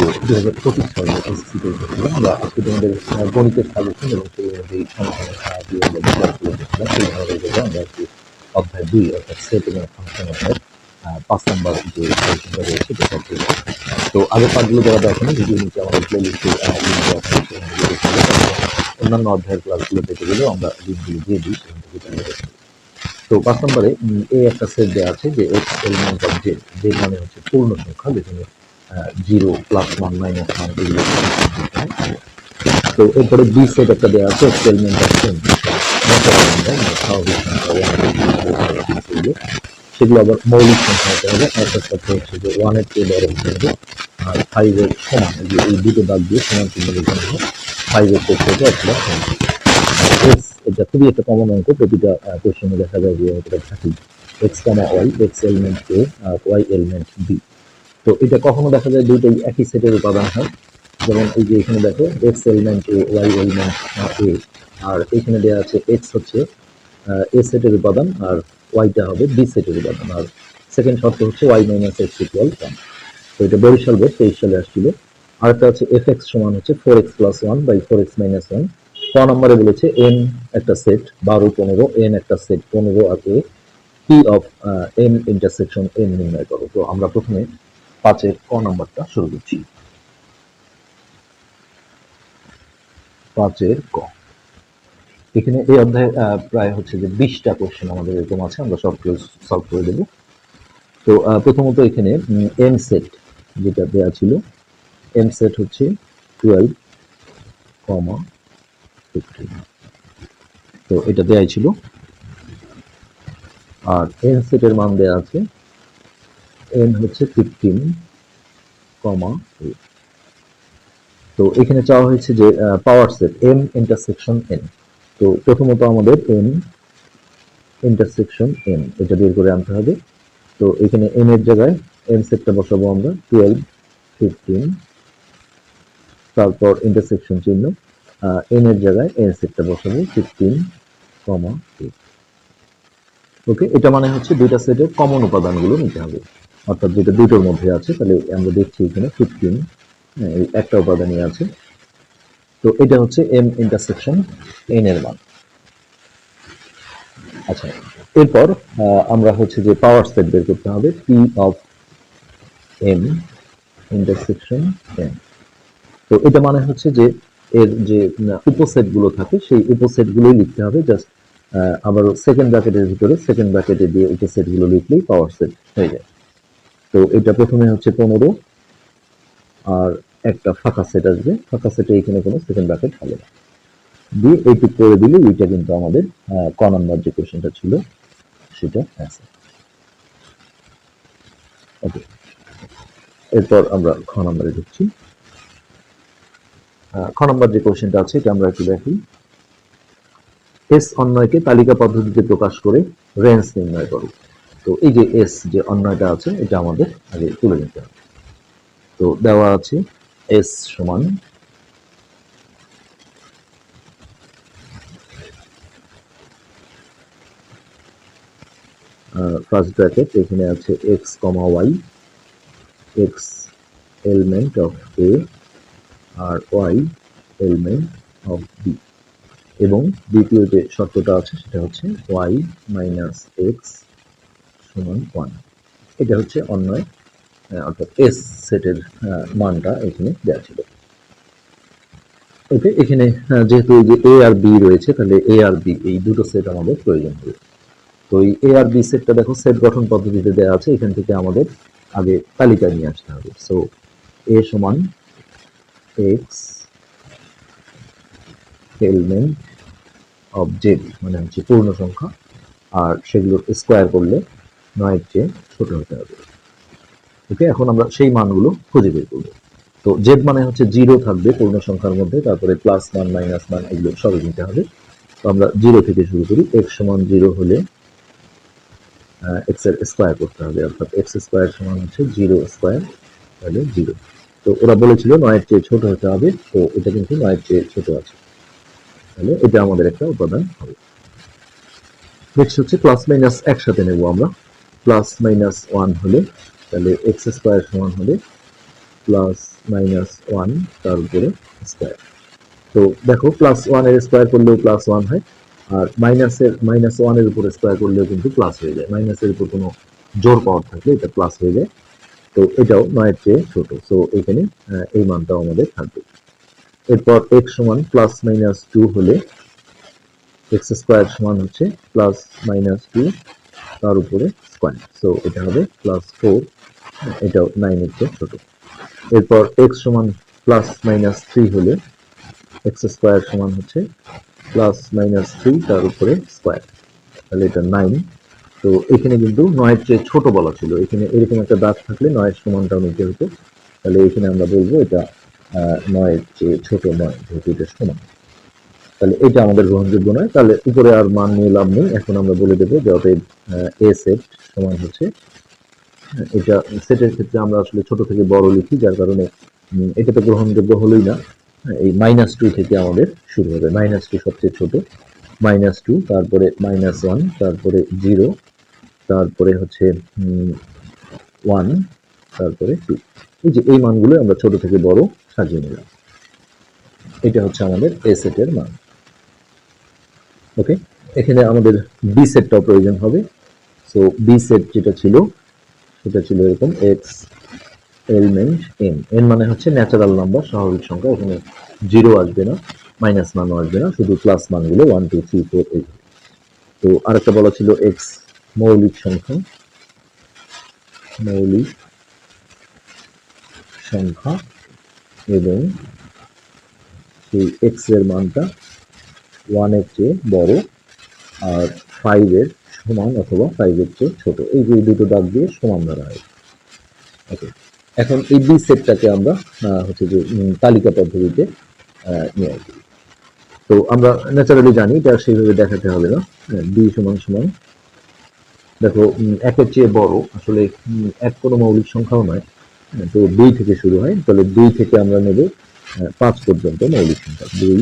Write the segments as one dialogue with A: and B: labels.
A: দু হাজার পঁচিশ সালে এসএসসি করেছিলাম আমরা আজকে তোমাদের গণিতের সাজেশন এবং সেই অনুযায়ী সমাধানের সাহায্যে আমরা ক্লাসগুলো দেখছিলাম সেই ধারণা হিসেবে আমরা একটি অধ্যায় দুই অর্থাৎ সেট এবং ফাংশন আহ, পাঁচ নম্বর যে সাজেশনটা রয়েছে সেটা তো আগের পাঠগুলো যারা দেখেনি ভিডিও নিচে আমাদের প্লে লিস্টে। অন্যান্য অধ্যায়ের ক্লাসগুলো পেতে গেলেও আমরা লিঙ্কগুলো দিয়ে দিই সেখান থেকে দেখতে তো পাঁচ নম্বরে এই একটা সেট দেওয়া আছে যে X element of Z Z মানে হচ্ছে পূর্ণ সংখ্যা যেখানে zero plus one minus one এগুলো তো এরপরে বি সেট একটা দেওয়া আছে এক্স এলিমেন্ট অফ এন স্বাভাবিক সংখ্যা one, two, three, four, five, সেগুলো আবার মৌলিক সংখ্যা হতে হবে একটা হচ্ছে যে ওয়ানের চেয়ে বড় হতে হবে আর ফাইভের সমান যে এই দুটো দাগ দিয়ে সমান চিহ্ন ফাইভের অথবা এক্স এটা খুবই একটা কমন অঙ্ক প্রতিটা কোশ্চেনে দেখা যায় যে এটা থাকি X comma Y X element A Y element B তো এটা কখনো দেখা যায় দুইটাই একই সেটের উপাদান হয়। যেমন এই যে এখানে দেখো X element A Y element A আর এখানে দেওয়া আছে এক্স হচ্ছে এ সেটের উপাদান, আর ওয়াইটা হবে বি সেটের উপাদান, আর সেকেন্ড শর্ত হচ্ছে Y minus X equal one তো এটা বরিশাল বোর্ড তেইশ সালে আসছিল। আরেকটা হচ্ছে এফ এক্স সমান হচ্ছে four X plus one by four X minus one ক নম্বরে বলেছে এন একটা সেট বারো, পনেরো এন একটা সেট পনেরো আর A P of N intersection N নির্ণয় করো। তো আমরা প্রথমে পাঁচের ক নম্বরটা শুরু করছি। পাঁচের ক। এখানে এই অধ্যায়ে প্রায় হচ্ছে যে বিশটা কোশ্চেন আমাদের এরকম আছে, আমরা সবগুলো সলভ করে দেবো। তো প্রথমত এখানে এম সেট যেটা দেওয়া ছিল এম সেট হচ্ছে টুয়েলভ কমা ফিফটিন তো, এটা দেয়াই ছিল। আর এন সেটের মান দেয়া আছে এন হচ্ছে ফিফটিন কমা তো এখানে চাওয়া হয়েছে যে power set M intersection N তো প্রথমত আমাদের এন ইন্টারসেকশন এন এটা বের করে আনতে হবে। তো এখানে এন এর জায়গায় এন সেটটা বসাবো আমরা টুয়েলভ ফিফটিন তারপর ইন্টারসেকশন চিহ্ন এন এর জায়গায় এন সেটটা বসাবো ফিফটিন কমা ওকে এটা মানে হচ্ছে দুইটা সেটের কমন উপাদানগুলো নিতে হবে। অর্থাৎ যেটা দুটোর মধ্যে আছে, তাহলে আমরা দেখছি এখানে ফিফটিন একটা উপাদানই আছে। তো এটা হচ্ছে এম ইন্টারসেকশন এন এর মান। আচ্ছা এরপর আমরা হচ্ছে যে পাওয়ার সেট বের করতে হবে P of M intersection N তো এটা মানে হচ্ছে যে এর যে উপসেটগুলো থাকে, সেই উপসেট গুলোই লিখতে হবে জাস্ট আবার সেকেন্ড ব্র্যাকেটের ভিতরে সেকেন্ড ব্র্যাকেটে দিয়ে উপসেটগুলো লিখলেই পাওয়ার সেট হয়ে যায়। তো এটা প্রথমে হচ্ছে পনেরো, আর একটা ফাঁকা সেট আসবে। ফাঁকা সেটে এখানে কোনো সেকেন্ড ব্র্যাকেট হবে না। দিয়ে এইটুক করে দিলে এইটা কিন্তু আমাদের ক নাম্বার যে কোশ্চেনটা ছিল। সেটা অ্যান্সার ওকে এরপর আমরা খ নম্বরে ঢুকছি। খ নম্বর যে কোশ্চেনটা আছে, এটা আমরা একটু দেখি। এস অন্যয়কে তালিকা পদ্ধতিতে প্রকাশ করে রেঞ্জ নির্ণয় করো। তো এই যে এস যে অন্যয়টা আছে, এটা আমাদের আগে তুলে নিতে হবে। তো দেওয়া আছে এস সমান ফার্স্ট ব্র্যাকেট এখানে আছে X comma Y X element of A R Y element of B এবং দ্বিতীয় যে শর্তটা আছে, সেটা হচ্ছে ওয়াই মাইনাস এক্স সমান ওয়ান এটা হচ্ছে অন্যয় অর্থাৎ এস সেটের মানটা এখানে দেওয়া ছিল। ওকে এখানে যেহেতু এই যে এ আর বি রয়েছে, তাহলে এ আর বি এই দুটো সেট আমাদের প্রয়োজন হবে। তো এই এ আর বি সেটটা দেখো সেট গঠন পদ্ধতিতে দেওয়া আছে, এখান থেকে আমাদের আগে তালিকা নিয়ে আসতে হবে। সো এ সমান এক্স এলিমেন্ট জেড মানে হচ্ছে পূর্ণ সংখ্যা আর সেগুলোর স্কোয়ার করলে নয়ের চেয়ে ছোট হতে হবে। ওকে এখন আমরা সেই মানগুলো খুঁজে বের করব। তো জেড মানে হচ্ছে জিরো থাকবে পূর্ণ সংখ্যার মধ্যে, তারপরে প্লাস মান মাইনাস মান এগুলো সবই নিতে হবে। তো আমরা জিরো থেকে শুরু করি এক্স সমান জিরো হলে এক্সের স্কোয়ার করতে হবে, অর্থাৎ এক্স স্কোয়ার সমান হচ্ছে জিরো স্কোয়ার তাহলে জিরো। তো ওরা বলেছিল নয়ের চেয়ে ছোট হতে হবে, তো এটা কিন্তু নয়ের চেয়ে ছোট আছে। তাহলে এটা আমাদের একটা উপাদান হবে। নেক্সট হচ্ছে প্লাস মাইনাস একসাথে নেব আমরা। প্লাস মাইনাস ওয়ান হলে, তাহলে এক্স স্কোয়ার সমান হবে প্লাস মাইনাস ওয়ান তার উপরে স্কোয়ার তো দেখো প্লাস ওয়ানের স্কোয়ার করলেও প্লাস ওয়ান হয়, আর মাইনাসের মাইনাস ওয়ানের উপর স্কোয়ার করলেও কিন্তু প্লাস হয়ে যায়। মাইনাসের উপর কোনো জোর পাওয়ার থাকলে এটা প্লাস হয়ে যায়। তো এটাও নয়ের চেয়ে ছোট। সো এখানে এই মানটাও আমাদের থাকবে। এরপর এক্স সমান প্লাস মাইনাস টু হলে এক্স স্কোয়ার সমান হচ্ছে প্লাস মাইনাস টু তার উপরে স্কোয়ার সো এটা হবে প্লাস ফোর এটাও নাইনের চেয়ে ছোট। এরপর এক্স সমান প্লাস মাইনাস থ্রি হলে এক্স স্কোয়ার সমান হচ্ছে প্লাস মাইনাস থ্রি তার উপরে স্কোয়ার তাহলে এটা নাইন তো এখানে কিন্তু নয়ের চেয়ে ছোট বলা ছিল। এখানে এরকম একটা দাগ থাকলে নয়ের সমানটাও নিতে হতো। তাহলে এখানে আমরা বলব এটা নয়ের চেয়ে ছোট নয়, যেহেতু এটা সমান। তাহলে এটা আমাদের গ্রহণযোগ্য নয়। তাহলে উপরে আর মান নিয়ে লাভ নেই। এখন আমরা বলে দেবো যে অতএব এ সেট সমান হচ্ছে। এটা সেটের ক্ষেত্রে আমরা আসলে ছোট থেকে বড় লিখি, যার কারণে এটা তো গ্রহণযোগ্য হলোই না। এই মাইনাস টু থেকে আমাদের শুরু হবে। মাইনাস টু সবচেয়ে ছোট। মাইনাস টু তারপরে মাইনাস ওয়ান তারপরে জিরো তারপরে হচ্ছে ওয়ান তারপরে টু এই যে এই মানগুলো আমরা ছোট থেকে বড় সাজিয়ে নিলাম। এটা হচ্ছে আমাদের এ সেটের মান। ওকে এখানে আমাদের বি সেটটাও প্রয়োজন হবে। সো বি সেট যেটা ছিল, সেটা ছিল এরকম এক্স এলিমেন্ট এন এন মানে হচ্ছে ন্যাচারাল নাম্বার স্বাভাবিক সংখ্যা। এখানে জিরো আসবে না মাইনাস মানও আসবে না, শুধু প্লাস মানগুলো one two three four eight তো আরেকটা বলা ছিল এক্স মৌলিক সংখ্যা। মৌলিক সংখ্যা এবং সেই এক্সের মানটা ওয়ানের চেয়ে বড় আর ফাইভের সমান অথবা ফাইভের চেয়ে ছোট। এই যে দুটো দাগ দিয়ে সমান ধরা হয় ওকে এখন এই বি সেটটাকে আমরা হচ্ছে যে তালিকা পদ্ধতিতে নিয়ে আসি। তো আমরা ন্যাচারালি জানি এটা সেইভাবে দেখাতে হবে না। বি সমান সমান। দেখো একের চেয়ে বড়। আসলে এক কোনো মৌলিক সংখ্যাও নয়। হ্যাঁ, তো দুই থেকে শুরু হয়। তাহলে দুই থেকে আমরা নেব পাঁচ পর্যন্ত মৌলিক সংখ্যা। দুই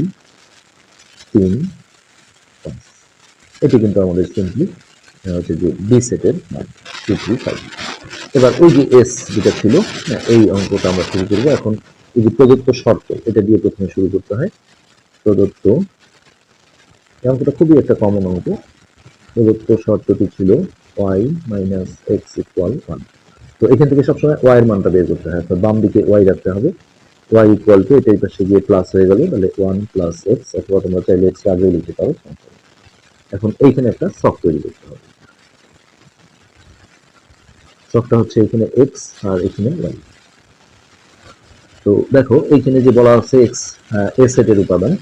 A: তিন। পাঁচ এটি কিন্তু আমাদের সিম্পলি হচ্ছে যে বি সেটের মান টু থ্রি ফাইভ এবার ওই যে এস যেটা ছিল এই অঙ্কটা আমরা শুরু করব। এখন এই যে প্রদত্ত শর্ত, এটা দিয়ে প্রথমে শুরু করতে হয়। প্রদত্ত, এই অঙ্কটা খুবই একটা কমন অঙ্ক। প্রদত্ত শর্তটি ছিল Y minus X equal one তো এখান থেকে সবসময় ওয়াই এর মানটা বের করতে হয়, অর্থাৎ বাম দিকে ওয়াই রাখতে হবে। ওয়াই ইকুয়াল টু এটা এই পাশে গিয়ে প্লাস হয়ে গেল, তাহলে ওয়ান প্লাস এক্স অথবা তোমরা চাইলে এক্স আগেও লিখতে পারো। এখন এইখানে একটা শখ তৈরি করতে হবে। শখটা হচ্ছে এখানে এক্স আর এখানে ওয়াই তো দেখো, এইখানে যে বলা আছে এক্স এ সেটের উপাদান,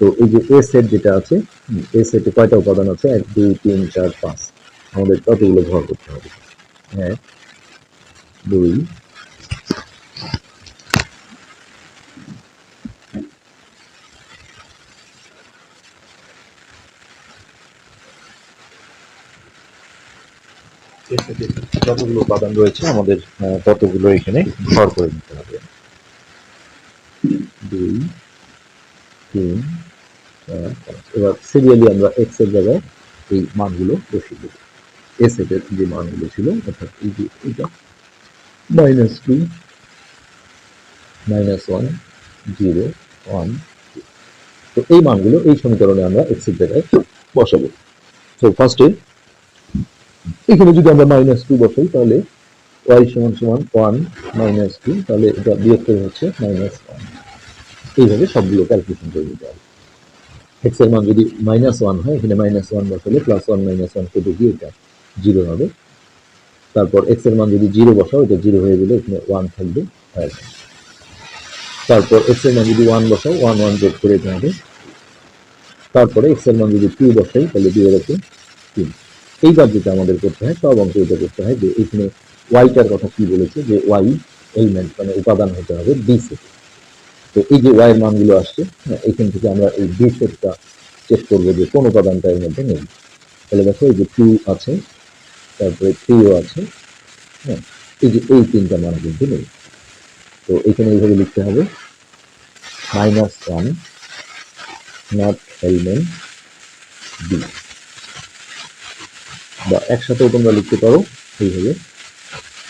A: তো এই যে এ সেট যেটা আছে এ সেটে কয়টা উপাদান আছে? এক, দুই, তিন, চার, পাঁচ। আমাদের কতগুলো ভর করতে হবে। এক দুই এর সাথে যতগুলো উপাদান রয়েছে, আমাদের ততগুলো এখানে ভর করে নিতে হবে। দুই, তিন এবার সিরিয়ালি আমরা এক্সের জায়গায় এই মানগুলো বসিয়ে দেবো এস এর যে মানগুলো ছিল, অর্থাৎ এই যে এটা minus two minus one zero one তো এই মানগুলো এই সমীকরণে আমরা এক্সের জায়গায় বসাবো। তো ফার্স্টে এখানে যদি আমরা মাইনাস টু বসাই, তাহলে ওয়াই সমান সমান ওয়ান মাইনাস টু তাহলে এটা করে হচ্ছে মাইনাস ওয়ান এইভাবে সবগুলো ক্যালকুলেশন করে দিতে হবে। এক্সের মান যদি মাইনাস ওয়ান হয়, এখানে মাইনাস ওয়ান বসালে প্লাস ওয়ান মাইনাস ওয়ান কেটে গিয়ে এটা জিরো হবে। তারপর এক্সের মান যদি জিরো বসাও, এটা জিরো হয়ে গেলে এখানে ওয়ান থাকবে তারপর এক্সের মান যদি ওয়ান বসাও ওয়ান ওয়ান যোগ করে দিতে হবে। তারপরে এক্সের মান যদি টু বসাই, তাহলে দুই এরকম তিন। এইবার যেটা আমাদের করতে হয় সব অঙ্ক এটা করতে হয় যে এখানে ওয়াইটার কথা কি বলেছে? যে ওয়াই এলিমেন্ট মানে উপাদান হতে হবে বি সেট তো এই যে ওয়াই এর মানগুলো আসছে হ্যাঁ, এখান থেকে আমরা এই বি সেটটা চেক করব যে কোন উপাদানটা এর মধ্যে নেই। তাহলে দেখো এই যে টু আছে তারপরে থ্রিও আছে হ্যাঁ এই যে এই তিনটা মান কিন্তু নেই। তো এখানে এইভাবে লিখতে হবে minus one not element B বা একসাথেও তোমরা লিখতে পারো এইভাবে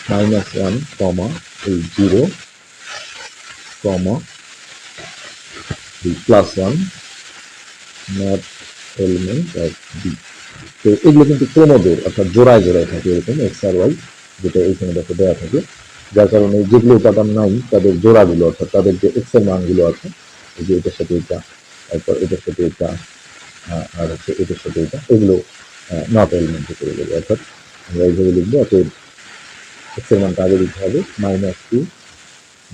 A: মাইনাস ওয়ান কমা এই zero comma plus one not element of B তো এগুলো কিন্তু ক্রমদের অর্থাৎ জোড়ায় জোড়ায় থাকে এরকম এক্স আর ওয়াই যেটা এইখানে দেখো দেওয়া থাকে। যার কারণে যেগুলো উপাদান নাই, তাদের জোড়াগুলো, অর্থাৎ তাদের যে এক্সের মানগুলো আছে, এই যে এটার সাথে এটা, তারপর এটার সাথে এটা আর হচ্ছে এটার সাথে এটা, এগুলো নট এলিমেন্টে করে দেবো অর্থাৎ আমরা এইভাবে লিখব, অতএব এক্সের মানটা আগে দিতে হবে মাইনাস টু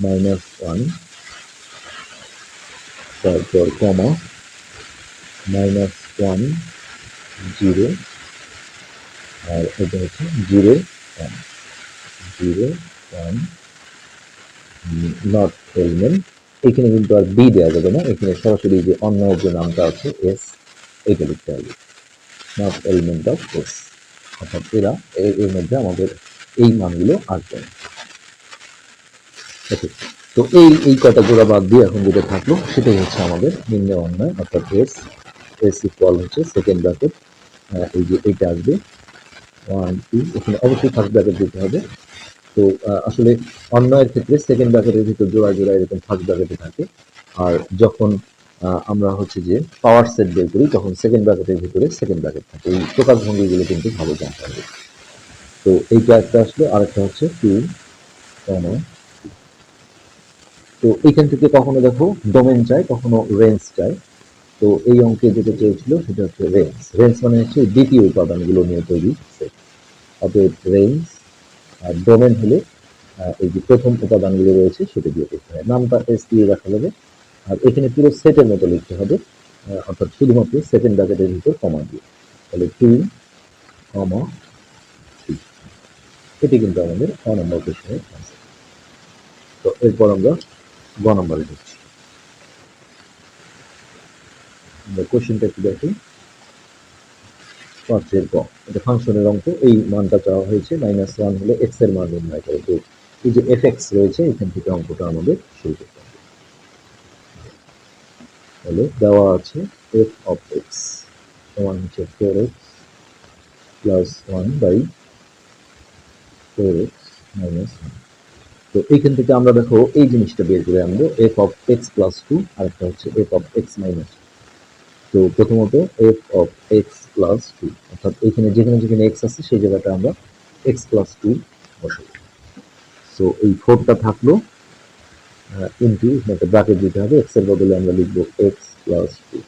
A: মাইনাস ওয়ান তারপর কমা মাইনাস ওয়ান জিরো আর এটা হচ্ছে zero one zero one not element এখানে কিন্তু আর বি দেওয়া যাবে না, এখানে সরাসরি যে অন্য যে নামটা আছে এস এটা লিখতে হবে। নট এলিমেন্ট অফ এস অর্থাৎ এরা এর মধ্যে আমাদের এই মানগুলো আসবে না Okay, তো এই এই কটা জোড়া বাদ দিয়ে এখন যেটা থাকল সেটাই হচ্ছে আমাদের নিম্নে অন্যায় অর্থাৎ এস এস ইকুয়াল হচ্ছে সেকেন্ড ব্র্যাকেট এই যে এটা আসবে। ওয়ান টু এখানে অবশ্যই ফার্স্ট ব্র্যাকেট দিতে হবে। তো আসলে অন্যায়ের ক্ষেত্রে সেকেন্ড ব্র্যাকেটের ভিতর জোড়া জোড়া এরকম ফার্স্ট ব্র্যাকেটে থাকে। আর যখন আমরা হচ্ছে যে পাওয়ার সেট বের করি, তখন সেকেন্ড ব্র্যাকেটের ভিতরে সেকেন্ড ব্র্যাকেট থাকে। এই প্রকাশভঙ্গিগুলো কিন্তু ভালো জানতে হবে। তো এইটা একটা আসলো, আরেকটা হচ্ছে টু কমা তো এইখান থেকে কখনো দেখো ডোমেন চাই, কখনো রেঞ্জ চাই। তো এই অঙ্কে যেটা চেয়েছিল সেটা হচ্ছে রেঞ্জ রেঞ্জ মানে হচ্ছে দ্বিতীয় উপাদানগুলো নিয়ে তৈরি set। অতএব রেঞ্জ আর ডোমেন হলে এই যে প্রথম উপাদানগুলো রয়েছে সেটা দিয়ে করতে হয় নামটা এস দিয়ে রাখা যাবে আর এখানে পুরো সেটের মতো লিখতে হবে অর্থাৎ শুধুমাত্র সেকেন্ড ব্র্যাকেটের ভিতর কমা দিয়ে। তাহলে টু কমা থ্রি এটি কিন্তু আমাদের ক নম্বর কোশ্চেনের আনসার তো এরপর আমরা গ নম্বরে ঢুকছি আমরা কোশ্চেনটা একটু দেখি। পাঁচের ক। এটা ফাংশনের অঙ্ক এই মানটা চাওয়া হয়েছে। মাইনাস ওয়ান হলে এক্সের মান নির্ণয় করে। তো এই যে এফ এক্স রয়েছে, এখান থেকে অঙ্কটা আমাদের শুরু করতে হবে। তাহলে দেওয়া আছে এফ অফ এক্স সমান হচ্ছে four X plus one by four X minus one তো এইখান থেকে আমরা দেখো এই জিনিসটা বের করে আনব F of X plus two আর একটা হচ্ছে এফ অফ এক্স মাইনাস তো প্রথমত F of X plus two অর্থাৎ এখানে যেখানে যেখানে এক্স আছে সেই জায়গাটা আমরা এক্স প্লাস টু বসাবো। সো এই ফোরটা থাকল ইন্টু একটা ব্র্যাকেট দিতে হবে এক্সের বদলে আমরা লিখব এক্স প্লাস টু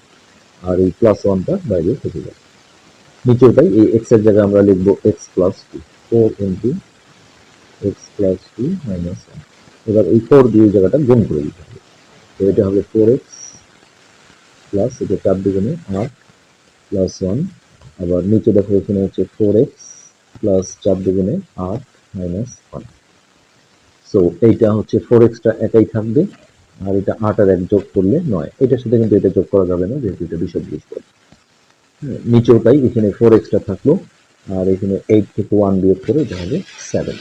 A: আর এই প্লাস ওয়ানটা বাইরে থেকে যাবে। নিচেটাই এই এক্সের জায়গায় আমরা লিখব X plus two four into X plus two minus one এবার এই ফোর দিয়ে জায়গাটা গুণ করে দিতে হবে। তো এটা হবে ফোর এক্স প্লাস এটা চার দুগুণে আট প্লাস ওয়ান আবার নিচে দেখো এখানে হচ্ছে ফোর এক্স প্লাস চার দুগুণে আট মাইনাস ওয়ান সো এইটা হচ্ছে ফোর এক্সটা একাই থাকবে, আর এটা আট আর এক যোগ করলে নয়। এটার সাথে কিন্তু এটা যোগ করা যাবে না, যেহেতু এটা বিষয় জিনিস করে নিচেওটাই এখানে ফোর এক্সটা থাকল, আর এখানে এইট থেকে ওয়ান বিয়োগ করে এটা হবে সেভেন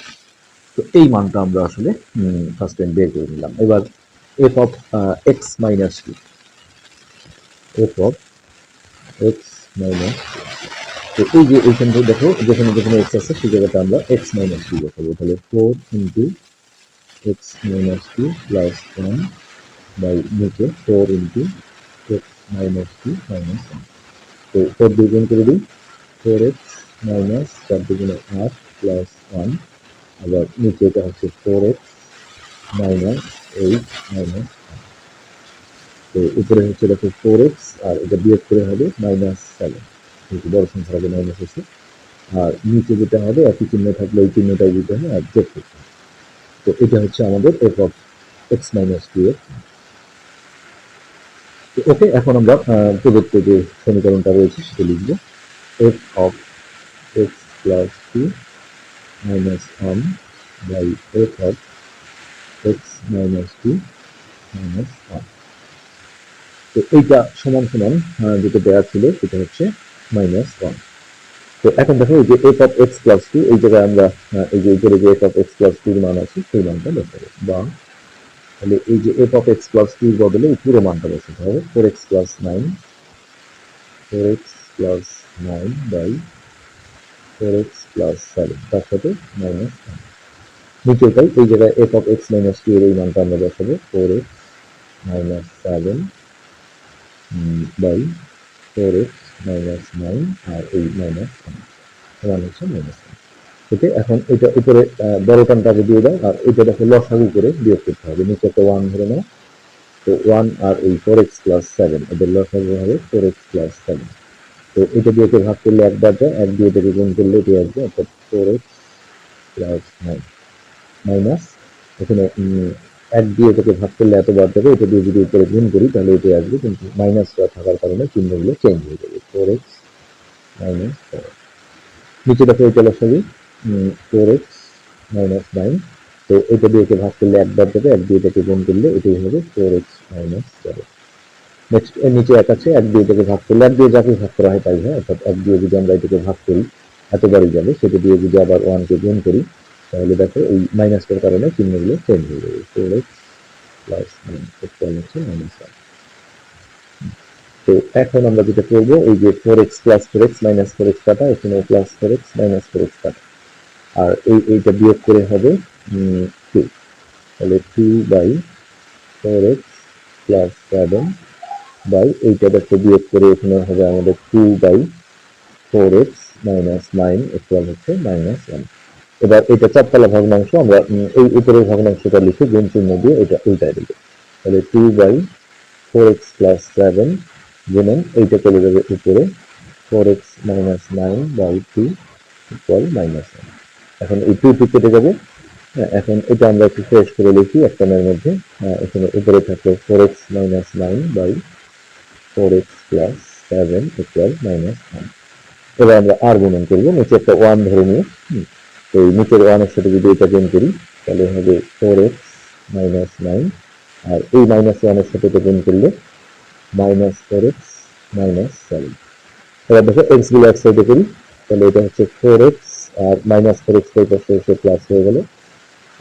A: তো এই মানটা আমরা আসলে ফার্স্ট টাইম বের করে নিলাম। এবার F of X minus two F of X minus তো এই যে এইখান থেকে দেখো, যেখানে যেখানে এক্স আছে, সেই জায়গাটা আমরা এক্স মাইনাস টু বসাবো। তাহলে four into X minus two plus one by নিচে four into X minus two minus one তো ফোর দিয়ে গুণ করে দিই। ফোর এক্স মাইনাস চার দুগুণে আট প্লাস ওয়ান আবার নিচে এটা হচ্ছে four X minus eight minus তো, উপরে হচ্ছে দেখো ফোর এক্স আর এটা বিয়োগ করে হবে সেভেন যেহেতু বড় সংখ্যার আগে মাইনাস আছে আর নিচে যেটা হবে একই চিহ্ন থাকলে ওই চিহ্নটাই দিতে হবে আর যোগ করতে হবে। তো এটা হচ্ছে আমাদের F of X minus two এর। ওকে, এখন আমরা প্রদত্ত যে সমীকরণটা রয়েছে সেটা লিখব। F of X plus two minus one by F of X minus two minus one তো এইটা সমান সমান যেটা দেওয়া ছিল, সেটা হচ্ছে মাইনাস ওয়ান তো এখন দেখো এই যে F of X plus two এই জায়গায় আমরা এই যে উপরে যে এফ অফ এক্স প্লাস টুর মান আছে, সেই মানটা বসাবো বা তাহলে এই যে এফ অফ এক্স প্লাস টুর বদলে এই পুরো মানটা বসাতে হবে। Four X plus nine four X plus nine by four X plus seven তার সাথে মাইনাস নিচে তাই এই জায়গায় F of X minus two এর এই মানটা আমরা বসাবো four X minus seven by four X minus nine আর এই মাইনাস ওয়ান হচ্ছে মাইনাস ওকে এখন এটা উপরে বড় টানটাকে দিয়ে দাও, আর এটা দেখো লসাগু করে বিয়োগ করতে হবে। নিচে একটা ওয়ান ধরে নাও। তো ওয়ান আর এই ফোর এক্স প্লাস সেভেন এদের লসাগু হবে ফোর এক্স প্লাস সেভেন তো এটা দিয়ে ভাগ করলে একবার যায়, এক দিয়ে এটাকে গুণ করলে এটি আসবে, অর্থাৎ four X plus nine minus এখানে এক দিয়ে এটাকে ভাগ করলে এতবার যাবে, এটা দিয়ে যদি উপরে গুণ করি, তাহলে এটি আসবে, কিন্তু মাইনাসটা থাকার কারণে চিহ্নগুলো চেঞ্জ হয়ে যাবে ফোর এক্স মাইনাস নিচে দেখো এটা লসাগু ফোর এক্স মাইনাস নাইন তো এটা দিয়ে একে ভাগ করলে একবার যাবে, এক দিয়ে এটাকে গুণ করলে এটাই হবে four X minus seven next এর নিচে এক আছে, এক দিয়ে এটাকে ভাগ করলে, এক দিয়ে যাকে ভাগ করা হয় তাই, হয়? অর্থাৎ এক দিয়ে যদি আমরা এটাকে ভাগ করি, এতবারই যাবে, সেটা দিয়ে যদি আবার ওয়ানকে গুণ করি তাহলে দেখো এই মাইনাসটার কারণে চিহ্নগুলো চেঞ্জ হয়ে যাবে। ফোর এক্স প্লাস হচ্ছে মাইনাস ওয়ান তো এখন আমরা যেটা করব, এই যে four X plus four X minus four X কাটা এখানে plus four X minus four X কাটা। আর এই, এইটা বিয়োগ করে হবে টু তাহলে two by four X plus seven by এইটা দেখো বিয়োগ করে এখানে হবে আমাদের two by four X minus nine equal হচ্ছে মাইনাস ওয়ান এবার এটা চারতলা ভগ্নাংশ আমরা এই উপরের ভগ্নাংশটা লিখে গুণ চিহ্ন দিয়ে এটা উল্টায় দেবো। তাহলে two by four X plus seven গুণন এইটা চলে যাবে উপরে four X minus nine by two equal minus one এখন এই টু টু কেটে যাবে। হ্যাঁ, এখন এটা আমরা একটু ফ্রেশ করে লিখি একটানের মধ্যে। হ্যাঁ, এখানে উপরে থাকল four X minus nine by four X plus seven equal minus one এবার আমরা আর গুণন করব নিচে একটা ওয়ান ধরে নিয়ে। তো নিচের ওয়ানের সাথে যদি এটা গুণ করি, তাহলে হবে ফোর এক্স মাইনাস নাইন আর এই মাইনাস ওয়ানের সাথে এটা গুণ করলে minus four X minus seven এবার দেখো এক্সগুলো এক সাইডে করি, তাহলে এটা হচ্ছে ফোর এক্স আর মাইনাস ফোর এক্স পাশে এসে প্লাস হয়ে গেল।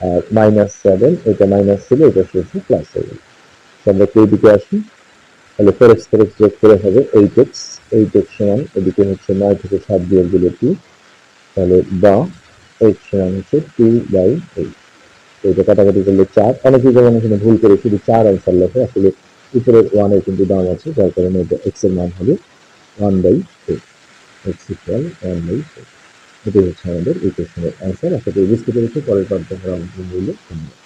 A: আর মাইনাস সেভেন এটা মাইনাস ছিল পাশে এসে প্লাস হয়ে গেল। তো আমরা এই দিকে আসি, তাহলে ফোর এক্স ফোর এক্স যোগ করে হবে এইট এক্স এইট এক্স সমান, এদিকে হচ্ছে নয় থেকে সাত বিয়োগ দিলে তাহলে বা এইট সমান হচ্ছে টু কাটাকাটি করলে চার। অনেকেই যেমন এখানে ভুল করে শুধু চার অ্যান্সার লেখে, আসলে উপরের ওয়ানের কিন্তু দাম আছে, যার কারণে এটা এক্সের মান হবে one by eight X equal one by eight এটাই হচ্ছে আমাদের এই কোশ্চেনের অ্যান্সার আশা করি বুঝতে পেরেছি। পরের পাঠ দেখার আমন্ত্রণ ধন্যবাদ।